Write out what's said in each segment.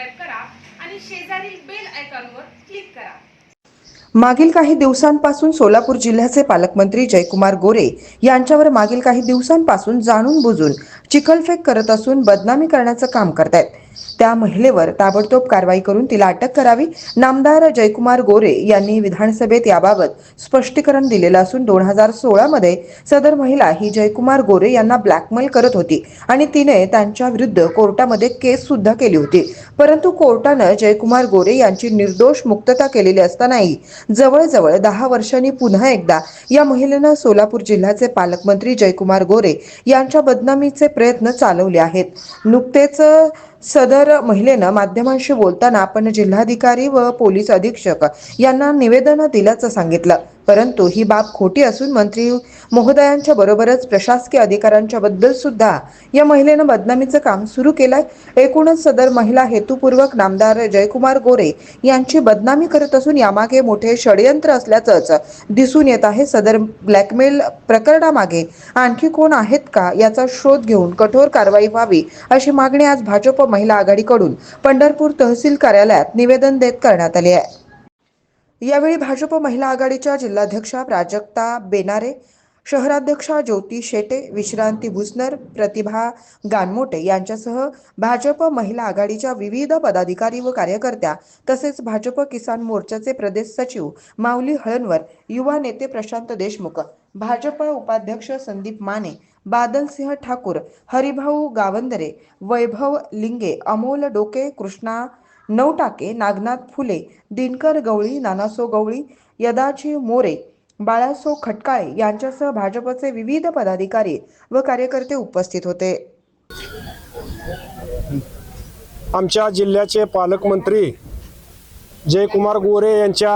Subscribe करा आणि शेजारील बेल आयकॉनवर क्लिक करा. मागील काही दिवसांपासून सोलापूर जिल्ह्याचे पालकमंत्री जयकुमार गोरे यांच्यावर मागील काही दिवसांपासून जाणून बुजून चिखलफेक करत असून बदनामी करण्याचं काम करतायत. त्या महिलेवर ताबडतोब कारवाई करून तिला अटक करावी. नामदार जयकुमार गोरे यांनी विधानसभेत याबाबत स्पष्टीकरण दिलेलं असून दोन हजार सोळामध्ये सदर महिला ही जयकुमार गोरे यांना ब्लॅकमेल करत होती आणि तिने त्यांच्या विरुद्ध कोर्टामध्ये केस सुद्धा केली होती. परंतु कोर्टानं जयकुमार गोरे यांची निर्दोष मुक्तता केलेली असतानाही जवळजवळ दहा वर्षांनी पुन्हा एकदा या महिलेनं सोलापूर जिल्ह्याचे पालकमंत्री जयकुमार गोरे यांच्या बदनामीचे प्रयत्न चालवले आहेत. नुकतेच सदर महिलेनं माध्यमांशी बोलताना आपण जिल्हाधिकारी व पोलीस अधीक्षक यांना निवेदन दिल्याचं सांगितलं. परंतु ही बाब खोटी असून मंत्री महोदयांच्या बरोबरच प्रशासकीय अधिकाऱ्यांच्या बद्दल सुद्धा या महिलेनं बदनामीचं काम सुरू केलंय. एकूणच सदर महिला हेतुपूर्वक नामदार जयकुमार गोरे यांची बदनामी करत असून यामागे मोठे षडयंत्र असल्याचंच दिसून येत आहे. सदर ब्लॅकमेल प्रकरणामागे आणखी कोण आहेत का याचा शोध घेऊन कठोर कारवाई व्हावी अशी मागणी आज भाजप महिला आघाडीकडून पंढरपूर तहसील कार्यालयात निवेदन देत करण्यात आली आहे. यावेळी भाजप महिला आघाडीच्या जिल्हाध्यक्षा प्राजक्ता बेनारे शहराध्यक्षा ज्योती शेटे विश्रांती भुसनर प्रतिभा गानमोटे यांच्यासह भाजप महिला आघाडीच्या विविध पदाधिकारी व कार्यकर्त्या तसेच भाजप किसान मोर्चाचे प्रदेश सचिव माऊली हळणवर युवा नेते प्रशांत देशमुख भाजप उपाध्यक्ष संदीप माने बादलसिंह ठाकूर हरिभाऊ गावंदरे वैभव लिंगे अमोल डोके कृष्णा नवटाके नागनाथ फुले दिनकर गवळी नानासो गवळी यदाची मोरे बाळासो खटकाळे यांच्यासह भाजपचे विविध पदाधिकारी व कार्यकर्ते उपस्थित होते. आमच्या जिल्ह्याचे पालकमंत्री जयकुमार गोरे यांच्या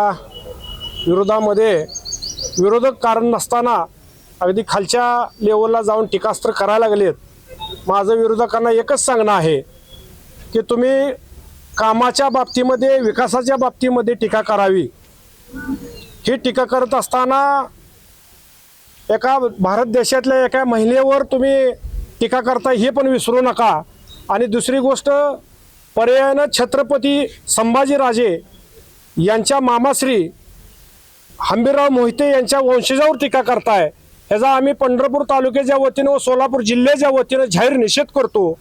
विरोधामध्ये विरोधक कारण नसताना अगदी खालच्या लेवलला जाऊन टीकास्त्र करायला लागलेत. माझं विरोधकांना एकच सांगणं आहे की तुम्ही कामाच्या बाबतीमध्ये विकासाच्या बाबतीमध्ये टीका करावी. ही टीका करत असताना एका भारत देशातल्या एका महिलेवर तुम्ही टीका करता हे पण विसरू नका. आणि दुसरी गोष्ट पर्यायानं छत्रपती संभाजीराजे यांच्या मामाश्री हंबीरराव मोहिते यांच्या वंशजावर टीका करताय. ह्याचा आम्ही पंढरपूर तालुक्याच्या वतीनं व सोलापूर जिल्ह्याच्या वतीनं जाहीर निषेध करतो.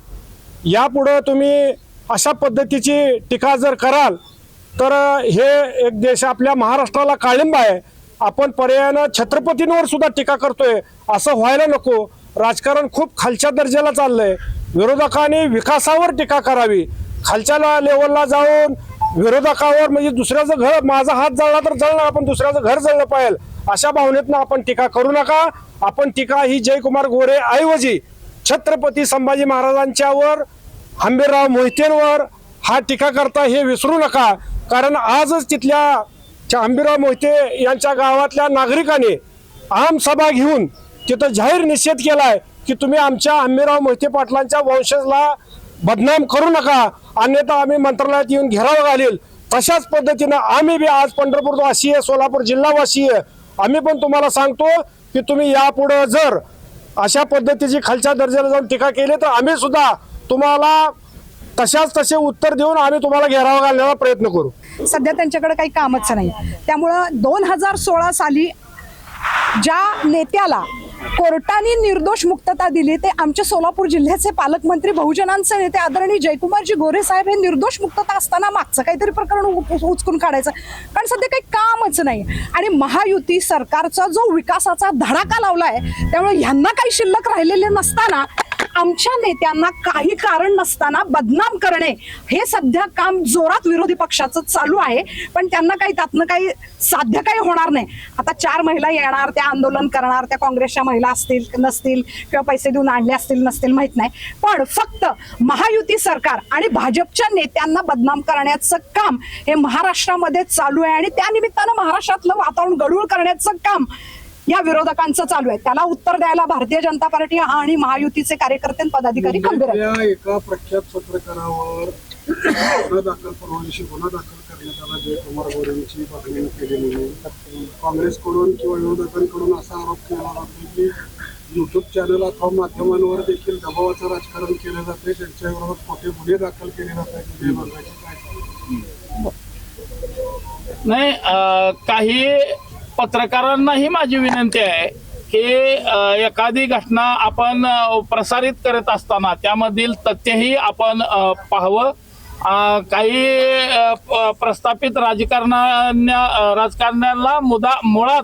यापुढं तुम्ही अशा पद्धतीची टीका जर कराल तर हे एक देश आपल्या महाराष्ट्राला काळिंब आहे. आपण पर्यायानं छत्रपतींवर सुद्धा टीका करतोय असं व्हायला नको. राजकारण खूप खालच्या दर्जाला चाललंय. विरोधकांनी विकासावर टीका करावी. खालच्या लेवलला जाऊन विरोधकावर म्हणजे दुसऱ्याचं घर माझा हात जळला तर जळणार आपण दुसऱ्याचं घर जळलं पाहिजे. अशा भावनेतनं आपण टीका करू नका. आपण टीका ही जयकुमार गोरे ऐवजी छत्रपती संभाजी महाराजांच्यावर आंबेराव मोहितेंवर हा टीका करता हे विसरू नका. कारण आजच तिथल्या च्या मोहिते यांच्या गावातल्या नागरिकांनी आम सभा घेऊन तिथं जाहीर निषेध केलाय की तुम्ही आमच्या आंबेराव मोहिते पाटलांच्या वंशजला बदनाम करू नका. अन्यथा आम्ही मंत्रालयात येऊन घेराव घालील. तशाच पद्धतीनं आम्ही बी आज पंढरपूर वासी आहे सोलापूर जिल्हावासी आहे. आम्ही पण तुम्हाला सांगतो की तुम्ही यापुढं जर अशा पद्धतीची खालच्या दर्जाला जाऊन टीका केली तर आम्ही सुद्धा तुम्हाला तशाच तसे उत्तर देऊन आम्ही तुम्हाला घेराव घालण्याचा प्रयत्न करू. सध्या त्यांच्याकडे काही कामच नाही. त्यामुळं दोन हजार सोळा साली ज्या नेत्याला कोर्टाने निर्दोष मुक्तता दिली ते आमचे सोलापूर जिल्ह्याचे पालकमंत्री बहुजनांचे नेते आदरणीय जयकुमारजी गोरे साहेब हे निर्दोष मुक्तता असताना मागचं काहीतरी प्रकरण उचकून काढायचं. कारण सध्या काही कामच नाही. आणि महायुती सरकारचा जो विकासाचा धडाका लावला आहे त्यामुळे ह्यांना काही शिल्लक राहिलेले नसताना आमच्या नेत्यांना काही कारण नसताना बदनाम करणे हे सध्या काम जोरात विरोधी पक्षाचं चालू आहे. पण त्यांना काही त्यातनं काही साध्य काही होणार नाही. आता चार महिला येणार त्या आंदोलन करणार त्या काँग्रेसच्या महिला असतील नसतील किंवा पैसे देऊन आणले असतील नसतील माहीत नाही. पण फक्त महायुती सरकार आणि भाजपच्या नेत्यांना बदनाम करण्याचं काम हे महाराष्ट्रामध्ये चालू आहे आणि त्या निमित्तानं महाराष्ट्रातलं वातावरण गडूळ करण्याचं काम या विरोधकांचं चालू आहे त्याला उत्तर द्यायला भारतीय जनता पार्टी आणि महायुतीचे कार्यकर्ते आणि पदाधिकारी खंबीर आहेत एका प्रख्यात पत्रकारावर गुन्हा दाखल परवा दिवशी गुन्हा दाखल करण्यात आला जयकुमार गोरेंची बातमी केलेली आहे. काँग्रेसकडून किंवा विरोधकांकडून असा आरोप केला जातो की युट्यूब चॅनल अथवा माध्यमांवर देखील दबावाचं राजकारण केलं जाते त्यांच्या विरोधात खोटे गुन्हे दाखल केले जात आहेत? नाही काही पत्रकारांनाही माझी विनंती आहे की एखादी घटना आपण प्रसारित करत असताना त्यामधील तथ्यही आपण पाहावं. काही प्रस्थापित राजकारण्या राजकारण्याला मुदा मुळात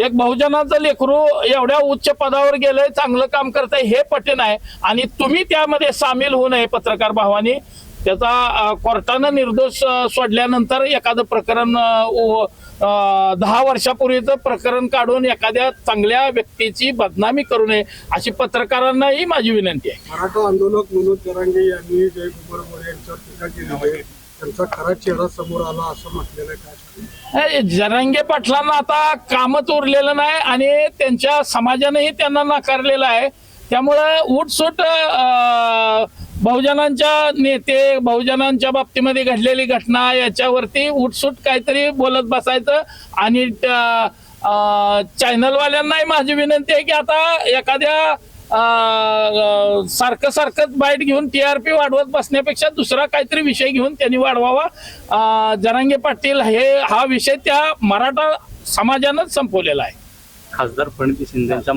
एक बहुजनाचं लेकरू एवढ्या उच्च पदावर गेलंय चांगलं काम करतंय हे पटेन आहे. आणि तुम्ही त्यामध्ये सामील होऊ नये पत्रकार भावानी. त्याचा कोर्टानं निर्दोष सोडल्यानंतर एखादं प्रकरण दहा वर्षापूर्वीचं प्रकरण काढून एखाद्या चांगल्या व्यक्तीची बदनामी करू नये अशी पत्रकारांनाही माझी विनंती आहे. मराठा आंदोलक विनोद यांनी जयकुमार यांच्यावर टीका केली आहे. त्यांचा खरा चेहरा समोर आला असं म्हटलेलं आहे. काय जरंगे हे पाटलांना आता कामच उरलेलं नाही आणि त्यांच्या समाजानेही त्यांना नाकारलेलं आहे. त्यामुळे उठसूट अं, बहुजनांच्या नेते बहुजनांच्या बाबतीमध्ये घडलेली घटना याच्यावरती उठसूट काहीतरी बोलत बसायचं. आणि चॅनलवाल्यांनाही माझी विनंती आहे की आता एखाद्या सारखं सारखंच बाईट घेऊन ती आर पी वाढवत बसण्यापेक्षा दुसरा काहीतरी विषय घेऊन त्यांनी वाढवावा. जरांगे पाटील हे हा विषय त्या मराठा समाजानंच संपवलेला आहे. खासदार फडणवीस शिंदेच्या